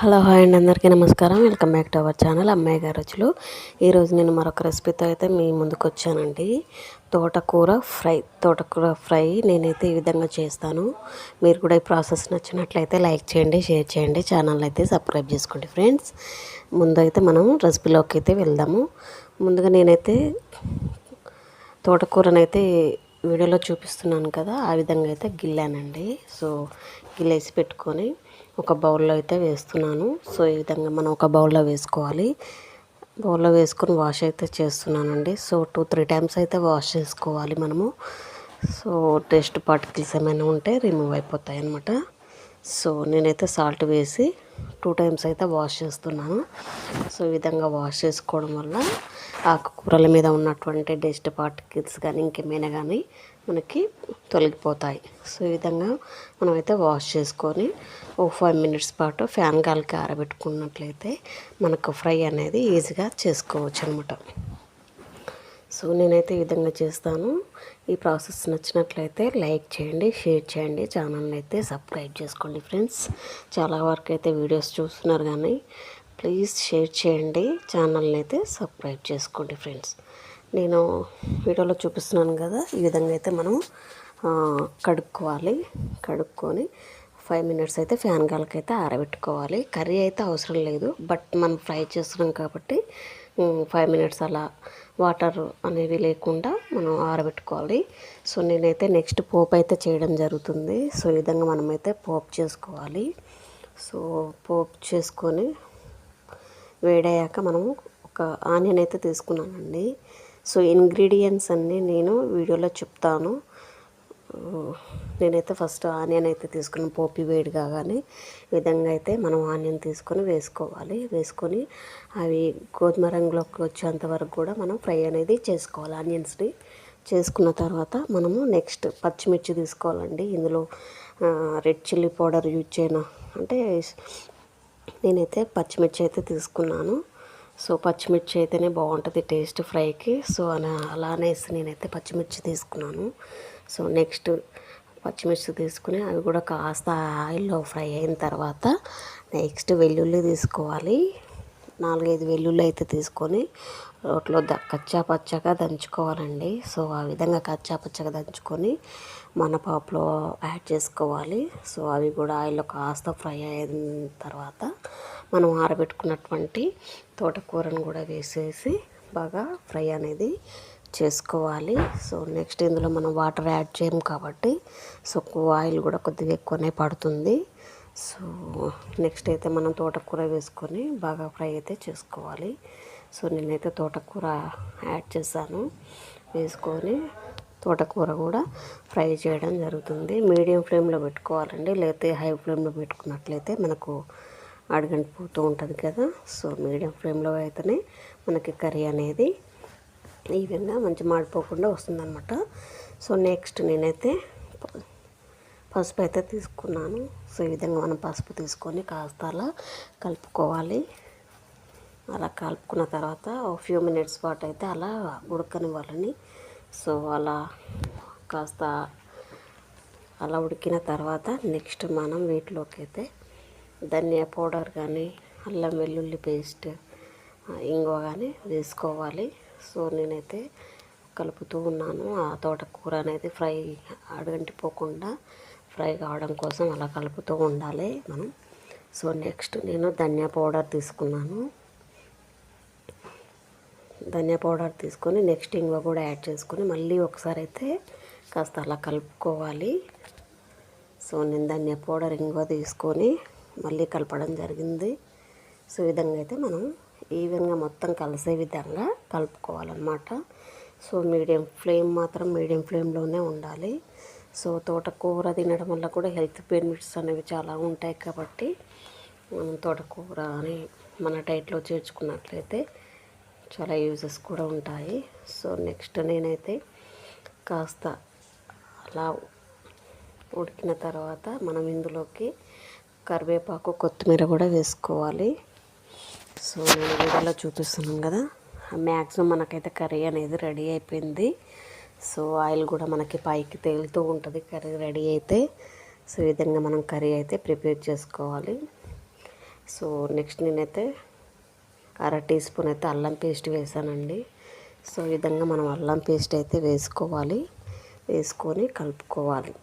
Hello hi అండి. అందరికీ నమస్కారం. Welcome back to our channel అమ్మాయి గారు రుచులు. ఈరోజు నేను మరొక రెసిపీతో అయితే మీ ముందుకు వచ్చానండి. తోటకూర ఫ్రై తోటకూర ఫ్రై నేనైతే ఈ విధంగా చేస్తాను. మీరు కూడా ఈ ప్రాసెస్ నచ్చినట్లయితే లైక్ చేయండి షేర్ చేయండి ఛానల్ అయితే సబ్స్క్రైబ్ చేసుకోండి ఫ్రెండ్స్. ముందు అయితే మనం రెసిపీలోకి అయితే వెళ్దాము. ముందుగా నేనైతే తోటకూరనైతే వీడియోలో చూపిస్తున్నాను కదా ఆ విధంగా అయితే గిల్లానండి. సో గిల్లేసి పెట్టుకొని ఒక బౌల్లో అయితే వేస్తున్నాను. సో ఈ విధంగా మనం ఒక బౌల్లో వేసుకోవాలి. బౌల్లో వేసుకొని వాష్ అయితే చేస్తున్నానండి. సో టూ త్రీ టైమ్స్ అయితే వాష్ చేసుకోవాలి మనము. సో టేస్ట్ పార్టికల్స్ ఏమైనా ఉంటే రిమూవ్ అయిపోతాయి అన్నమాట. సో నేనైతే సాల్ట్ వేసి టూ టైమ్స్ అయితే వాష్ చేస్తున్నాను. సో ఈ విధంగా వాష్ చేసుకోవడం వల్ల ఆకుకూరల మీద ఉన్నటువంటి డస్ట్ పార్టికల్స్ కానీ ఇంకేమైనా కానీ మనకి తొలగిపోతాయి. సో ఈ విధంగా మనమైతే వాష్ చేసుకొని ఓ ఫైవ్ మినిట్స్ పాటు ఫ్యాన్ గాలికి ఆరబెట్టుకున్నట్లయితే మనకు ఫ్రై అనేది ఈజీగా చేసుకోవచ్చు అనమాట సో నేనైతే ఈ విధంగా చేస్తాను. ఈ ప్రాసెస్ నచ్చినట్లయితే లైక్ చేయండి షేర్ చేయండి. ఛానల్ని అయితే సబ్స్క్రైబ్ చేసుకోండి ఫ్రెండ్స్. చాలా వరకు అయితే వీడియోస్ చూస్తున్నారు కానీ ప్లీజ్ షేర్ చేయండి ఛానల్ని అయితే సబ్స్క్రైబ్ చేసుకోండి ఫ్రెండ్స్. నేను వీడియోలో చూపిస్తున్నాను కదా ఈ విధంగా అయితే మనం కడుక్కోవాలి. కడుక్కొని ఫైవ్ మినిట్స్ అయితే ఫ్యాన్ గాలకైతే ఆరబెట్టుకోవాలి. కర్రీ అయితే అవసరం లేదు. బట్ మనం ఫ్రై చేస్తున్నాం కాబట్టి ఫైవ్ మినిట్స్ అలా వాటర్ అనేవి లేకుండా మనం ఆరబెట్టుకోవాలి. సో నేనైతే నెక్స్ట్ పోపు అయితే చేయడం జరుగుతుంది. సో ఈ విధంగా మనమైతే పోపు చేసుకోవాలి. సో పోపు చేసుకొని వేడయ్యాక మనము ఒక ఆనియన్ అయితే తీసుకున్నానండి. సో ఇంగ్రీడియంట్స్ అన్నీ నేను వీడియోలో చెప్తాను. నేనైతే ఫస్ట్ ఆనియన్ అయితే తీసుకుని పోపి వేడి కాగానే విధంగా అయితే మనం ఆనియన్ తీసుకొని వేసుకోవాలి. వేసుకొని అవి గోధుమ రంగులోకి వచ్చేంత వరకు కూడా మనం ఫ్రై అనేది చేసుకోవాలి. ఆనియన్స్ని చేసుకున్న తర్వాత మనము నెక్స్ట్ పచ్చిమిర్చి తీసుకోవాలండి. ఇందులో రెడ్ చిల్లీ పౌడర్ యూజ్ చేయను. అంటే నేనైతే పచ్చిమిర్చి అయితే తీసుకున్నాను. సో పచ్చిమిర్చి అయితేనే బాగుంటుంది టేస్ట్ ఫ్రైకి. సో అలా అనేసి నేనైతే పచ్చిమిర్చి తీసుకున్నాను. సో నెక్స్ట్ పచ్చిమిర్చి తీసుకుని అవి కూడా కాస్త ఆయిల్లో ఫ్రై అయిన తర్వాత నెక్స్ట్ వెల్లుల్లి తీసుకోవాలి. నాలుగైదు వెల్లుల్లి అయితే తీసుకొని రోట్లో ద కచ్చా పచ్చగా దంచుకోవాలండి. సో ఆ విధంగా కచ్చా పచ్చగా దంచుకొని మన పాపులో యాడ్ చేసుకోవాలి. సో అవి కూడా ఆయిల్లో కాస్త ఫ్రై అయిన తర్వాత మనం ఆరబెట్టుకున్నటువంటి తోటకూరను కూడా వేసేసి బాగా ఫ్రై అనేది చేసుకోవాలి. సో నెక్స్ట్ ఇందులో మనం వాటర్ యాడ్ చేయము కాబట్టి సో ఆయిల్ కూడా కొద్దిగా ఎక్కువనే పడుతుంది. సో నెక్స్ట్ అయితే మనం తోటకూర వేసుకొని బాగా ఫ్రై అయితే చేసుకోవాలి. సో నేనైతే తోటకూర యాడ్ చేశాను. వేసుకొని తోటకూర కూడా ఫ్రై చేయడం జరుగుతుంది. మీడియం ఫ్లేమ్లో పెట్టుకోవాలండి. లేకపోతే హై ఫ్లేమ్లో పెట్టుకున్నట్లయితే మనకు అడగంటిపోతూ ఉంటుంది కదా. సో మీడియం ఫ్లేమ్లో అయితేనే మనకి కర్రీ అనేది ఈ విధంగా మంచి మాడిపోకుండా వస్తుందన్నమాట. సో నెక్స్ట్ నేనైతే పసుపు అయితే తీసుకున్నాను. సో ఈ విధంగా మనం పసుపు తీసుకొని కాస్త అలా కలుపుకోవాలి. అలా కలుపుకున్న తర్వాత ఒక ఫ్యూ మినిట్స్ పాటు అయితే అలా ఉడకనివ్వాలని. సో అలా కాస్త అలా ఉడికిన తర్వాత నెక్స్ట్ మనం వీటిలోకి అయితే ధనియా పౌడర్ కానీ అల్లం వెల్లుల్లి పేస్ట్ ఇంగో కానీ వేసుకోవాలి. సో నేనైతే కలుపుతూ ఉన్నాను. ఆ తోటకూర అనేది ఫ్రై అడుగంటిపోకుండా ఫ్రై కావడం కోసం అలా కలుపుతూ ఉండాలి మనం. సో నెక్స్ట్ నేను ధనియా పౌడర్ తీసుకున్నాను. ధనియా పౌడర్ తీసుకొని నెక్స్ట్ ఇంగువ కూడా యాడ్ చేసుకొని మళ్ళీ ఒకసారి అయితే కాస్త అలా కలుపుకోవాలి. సో నేను ధనియా పౌడర్ ఇంగువ తీసుకొని మళ్ళీ కలపడం జరిగింది. సో విధంగా అయితే మనం ఈవెన్గా మొత్తం కలిసే విధంగా కలుపుకోవాలన్నమాట. సో మీడియం ఫ్లేమ్ మాత్రం మీడియం ఫ్లేమ్లోనే ఉండాలి. సో తోటకూర తినడం వల్ల కూడా హెల్త్ బెనిఫిట్స్ అనేవి చాలా ఉంటాయి కాబట్టి మనం తోటకూర అని మన డైట్లో చేర్చుకున్నట్లయితే చాలా యూజెస్ కూడా ఉంటాయి. సో నెక్స్ట్ నేనైతే కాస్త అలా ఉడికిన తర్వాత మనం ఇందులోకి కరివేపాకు కొత్తిమీర కూడా వేసుకోవాలి. సో నేను వీడియోలో చూపిస్తున్నాను కదా. మ్యాక్సిమం మనకైతే కర్రీ అనేది రెడీ అయిపోయింది. సో ఆయిల్ కూడా మనకి పైకి తేలుతూ ఉంటుంది. కర్రీ రెడీ అయితే సో ఈ విధంగా మనం కర్రీ అయితే ప్రిపేర్ చేసుకోవాలి. సో నెక్స్ట్ నేనైతే అర టీ స్పూన్ అయితే అల్లం పేస్ట్ వేసానండి. సో ఈ విధంగా మనం అల్లం పేస్ట్ అయితే వేసుకోవాలి. వేసుకొని కలుపుకోవాలి.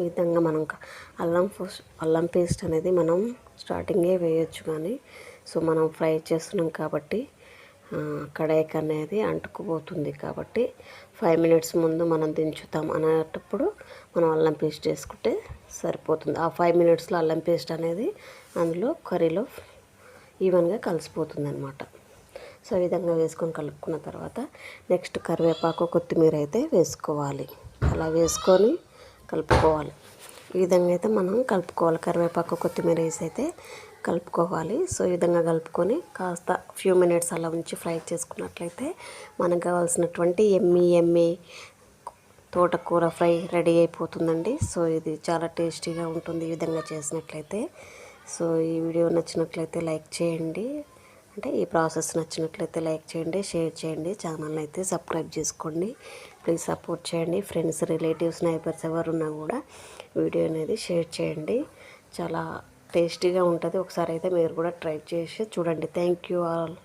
ఈ విధంగా మనం అల్లం అల్లం పేస్ట్ అనేది మనం స్టార్టింగే వేయొచ్చు కానీ సో మనం ఫ్రై చేస్తున్నాం కాబట్టి కడాయికి అనేది అంటుకుపోతుంది కాబట్టి ఫైవ్ మినిట్స్ ముందు మనం దించుతాం అనేటప్పుడు మనం అల్లం పేస్ట్ వేసుకుంటే సరిపోతుంది. ఆ ఫైవ్ మినిట్స్లో అల్లం పేస్ట్ అనేది అందులో కర్రీలో ఈవెన్గా కలిసిపోతుంది అనమాట సో ఈ విధంగా వేసుకొని కలుపుకున్న తర్వాత నెక్స్ట్ కరివేపాకు కొత్తిమీర అయితే వేసుకోవాలి. అలా వేసుకొని కలుపుకోవాలి. ఈ విధంగా అయితే మనం కలుపుకోవాలి. కరివేపాకు కొత్తిమీర వేసి అయితే కలుపుకోవాలి. సో ఈ విధంగా కలుపుకొని కాస్త ఫ్యూ మినిట్స్ అలా ఉంచి ఫ్రై చేసుకున్నట్లయితే మనకు కావాల్సినటువంటి ఎమ్మి ఎమ్మి తోటకూర ఫ్రై రెడీ అయిపోతుందండి. సో ఇది చాలా టేస్టీగా ఉంటుంది ఈ విధంగా చేసినట్లయితే. సో ఈ వీడియో నచ్చినట్లయితే లైక్ చేయండి. అంటే ఈ ప్రాసెస్ నచ్చినట్లయితే లైక్ చేయండి షేర్ చేయండి ఛానల్ని అయితే సబ్స్క్రైబ్ చేసుకోండి. ప్లీజ్ సపోర్ట్ చేయండి. ఫ్రెండ్స్ రిలేటివ్స్ నైబర్స్ ఎవరున్నా కూడా వీడియో అనేది షేర్ చేయండి. చాలా టేస్టీగా ఉంటుంది. ఒకసారి అయితే మీరు కూడా ట్రై చేసి చూడండి. Thank you all.